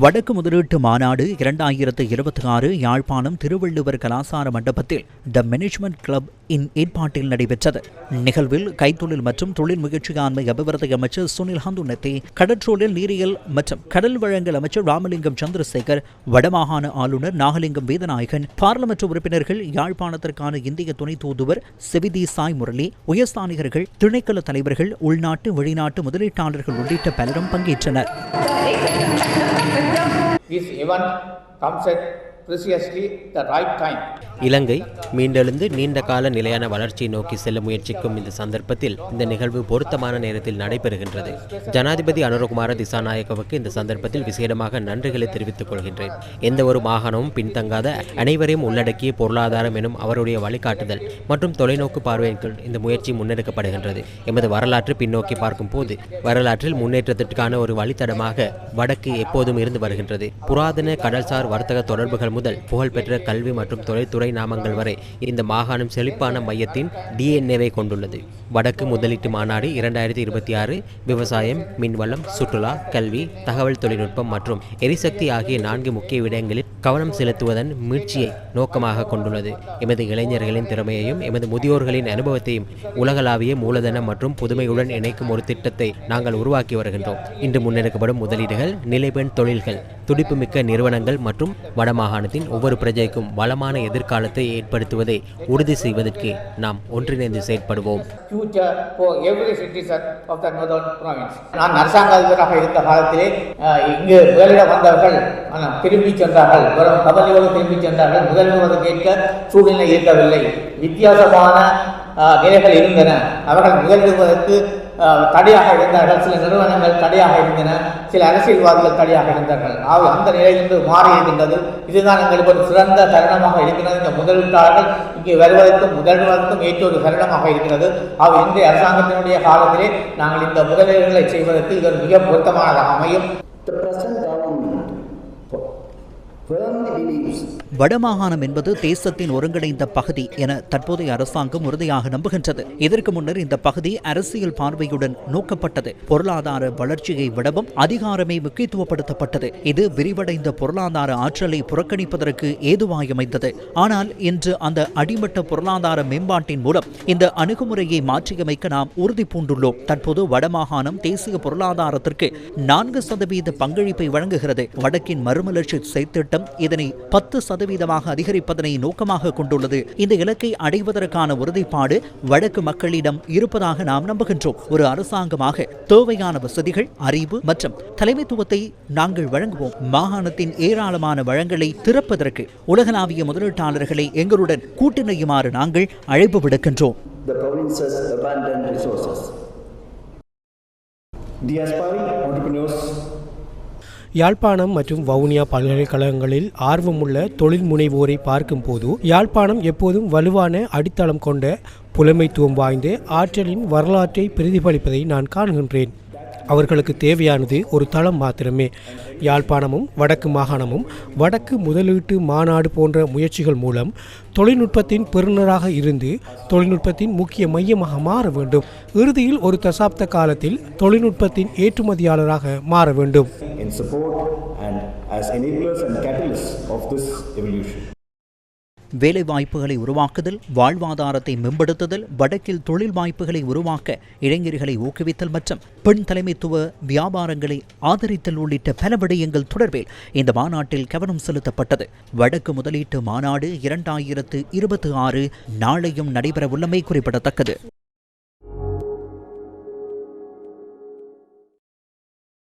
வடக்கு முதலீட்டு மாநாடு இரண்டாயிரத்து இருபத்தி ஆறு யாழ்ப்பாணம் திருவள்ளுவர் கலாசார மண்டபத்தில் த மேனேஜ்மெண்ட் கிளப் இன் ஏற்பாட்டில் நடைபெற்றது. நிகழ்வில் கைத்தொழில் மற்றும் தொழில் முயற்சியாண்மை அபிவிருத்தி அமைச்சர் சுனில் ஹந்துனத்தி கடற்றொழில் நீரியல் மற்றும் கடல் வழங்கல் அமைச்சர் ராமலிங்கம் சந்திரசேகர் வடமாகாண ஆளுநர் நாகலிங்கம் வேதநாயகன் பாராளுமன்ற உறுப்பினர்கள் யாழ்ப்பாணத்திற்கான இந்திய துணை தூதுவர் செவிதி சாய் முரளி உயர்ஸ்தானிகர்கள் திணைக்கள தலைவர்கள் உள்நாட்டு வெளிநாட்டு முதலீட்டாளர்கள் உள்ளிட்ட பலரும் பங்கேற்றனர். This event comes at இலங்கை மீண்டெழுந்து நீண்ட கால நிலையான வளர்ச்சியை நோக்கி செல்ல முயற்சிக்கும் இந்த சந்தர்ப்பத்தில் இந்த நிகழ்வு பொருத்தமான நேரத்தில் நடைபெறுகின்றது. ஜனாதிபதி அனுரகுமார திசாநாயக்கவுக்கு இந்த சந்தர்ப்பத்தில் விசேடமாக நன்றிகளை தெரிவித்துக் கொள்கின்றேன். எந்த ஒரு மாகாணமும் பின்தங்காத அனைவரையும் உள்ளடக்கிய பொருளாதாரம் எனும் அவருடைய வழிகாட்டுதல் மற்றும் தொலைநோக்கு பார்வையின் இந்த முயற்சி முன்னெடுக்கப்படுகின்றது. எமது வரலாற்று பின்னோக்கி பார்க்கும் போது வரலாற்றில் முன்னேற்றத்திற்கான ஒரு வழித்தடமாக வடக்கு எப்போதும் இருந்து வருகின்றது. புராதன கடல்சார் வர்த்தக தொடர்புகள் முதல் புகழ்பெற்ற கல்வி மற்றும் தொழில்துறை நாமங்கள் வரை இந்த மாகாணம் செழிப்பான மையத்தின் டிஎன்ஏவை கொண்டுள்ளது. வடக்கு முதலீட்டு மாநாடு இரண்டாயிரத்தி இருபத்தி ஆறு விவசாயம் மின்வளம் சுற்றுலா கல்வி தகவல் தொழில்நுட்பம் மற்றும் எரிசக்தி ஆகிய நான்கு முக்கிய விடயங்களில் கவனம் செலுத்துவதன் மீட்சியை நோக்கமாக கொண்டுள்ளது. எமது இளைஞர்களின் திறமையையும் எமது முதியோர்களின் அனுபவத்தையும் உலகளாவிய மூலதனம் மற்றும் புதுமையுடன் இணைக்கும் ஒரு திட்டத்தை நாங்கள் உருவாக்கி வருகின்றோம். இன்று முன்னெடுக்கப்படும் முதலீடுகள் நிலைபெண் தொழில்கள் துடிப்புமிக்க நிறுவனங்கள் மற்றும் வடமாகாணத்தின் ஒவ்வொரு பிரஜைக்கும் வளமான எதிர்காலத்தை ஏற்படுத்துவதை உறுதி செய்வதற்கு நாம் ஒன்றிணைந்து செயற்படுவோம். நான் அரசாங்க அதிபராக இருந்த காலத்திலே இங்கு முதலிடம் வந்தவர்கள் ஆனால் திரும்பி சென்றார்கள். வரும் கவலையோடு திரும்பி சென்றார்கள். முதலிடுவது கேட்க சூழ்நிலை இருக்கவில்லை. வித்தியாசமான நிலைகள் இருந்தன. அவர்கள் முதலிடுவதற்கு தடையாக இருந்தார்கள். சில நிறுவனங்கள் தடையாக இருந்தன. சில அரசியல்வாதிகள் தடையாக இருந்தார்கள். ஆக அந்த நிலையிலிருந்து மாறி இருக்கின்றது. இதுதான் எங்களுக்கு ஒரு சிறந்த தருணமாக இருக்கிறது. இந்த முதலீட்டாளர்கள் இங்கே வருவதற்கும் முதல்வதற்கும் ஏற்ற ஒரு தருணமாக இருக்கிறது. ஆக இன்றைய அரசாங்கத்தினுடைய காலத்திலே நாங்கள் இந்த முதலீடுகளை செய்வதற்கு இது ஒரு மிக பொருத்தமானதாக அமையும். The present government firmly believes வடமாகாணம் என்பது தேசத்தின் ஒருங்கிணைந்த பகுதி என தற்போதைய அரசாங்கம் உறுதியாக நம்புகின்றது. இதற்கு முன்னர் இந்த பகுதி அரசியல் பார்வையுடன் நோக்கப்பட்டது. பொருளாதார வளர்ச்சியை விடவும் அதிகாரமே முக்கியத்துவப்படுத்தப்பட்டது. இது விரிவடைந்த பொருளாதார ஆற்றலை புறக்கணிப்பதற்கு ஏதுவாயமைந்தது. ஆனால் இன்று அந்த அடிமட்ட பொருளாதார மேம்பாட்டின் மூலம் இந்த அணுகுமுறையை மாற்றியமைக்க நாம் உறுதி பூண்டுள்ளோம். தற்போது வடமாகாணம் தேசிய பொருளாதாரத்திற்கு நான்கு சதவீத பங்களிப்பை வழங்குகிறது. வடக்கின் மறுமலர்ச்சி செயற்திட்டம் இதனை பத்து சதவீதமாக அதிகரிப்பதனை நோக்கமாக கொண்டுள்ளது. இந்த இலக்கை அடைவதற்கான உறுதிப்பாடு வடக்கு மக்களிடம் இருப்பதாக நாம் நம்புகின்றோம். ஒரு அரசாங்கமாக தேவையான வசதிகள் அறிவு மற்றும் தலைமைத்துவத்தை நாங்கள் வழங்குவோம். மாகாணத்தின் ஏராளமான வளங்களை திறப்பதற்கு உலகளாவிய முதலீட்டாளர்களை எங்களுடன் கூட்டிணையுமாறு நாங்கள் அழைப்பு விடுக்கின்றோம். The aspiring entrepreneurs யாழ்ப்பாணம் மற்றும் வவுனியா பல்கலைக்கழகங்களில் ஆர்வமுள்ள தொழில் முனைவோரை பார்க்கும்போது யாழ்ப்பாணம் எப்போதும் வலுவான அடித்தளம் கொண்ட புலமைத்துவம் வாய்ந்த ஆற்றலின் வரலாற்றை பிரதிபலிப்பதை நான் காண்கின்றேன். அவர்களுக்கு தேவையானது ஒரு தளம் மாத்திரமே. யாழ்ப்பாணமும் வடக்கு மாகாணமும் வடக்கு முதலீட்டு மாநாடு போன்ற முயற்சிகள் மூலம் தொழில்நுட்பத்தின் பெறுநராக இருந்து தொழில்நுட்பத்தின் முக்கிய மையமாக மாற வேண்டும். இறுதியில் ஒரு தசாப்த காலத்தில் தொழில்நுட்பத்தின் ஏற்றுமதியாளராக மாற வேண்டும். Support and as enablers and catalysts of this evolution. வேலைவாய்ப்புகளை உருவாக்குதல் வாழ்வாதாரத்தை மேம்படுத்துதல் வடக்கில் தொழில் வாய்ப்புகளை உருவாக்க இளைஞர்களை ஊக்குவித்தல் மற்றும் பெண் தலைமைத்துவ வியாபாரங்களை ஆதரித்தல் உள்ளிட்ட பல விடயங்கள் தொடர்பில் இந்த மாநாட்டில் கவனம் செலுத்தப்பட்டது வடக்கு முதலீட்டு மாநாடு இரண்டாயிரத்து இருபத்தி ஆறு நாளையும் நடைபெறவுள்ளமை குறிப்பிடத்தக்கது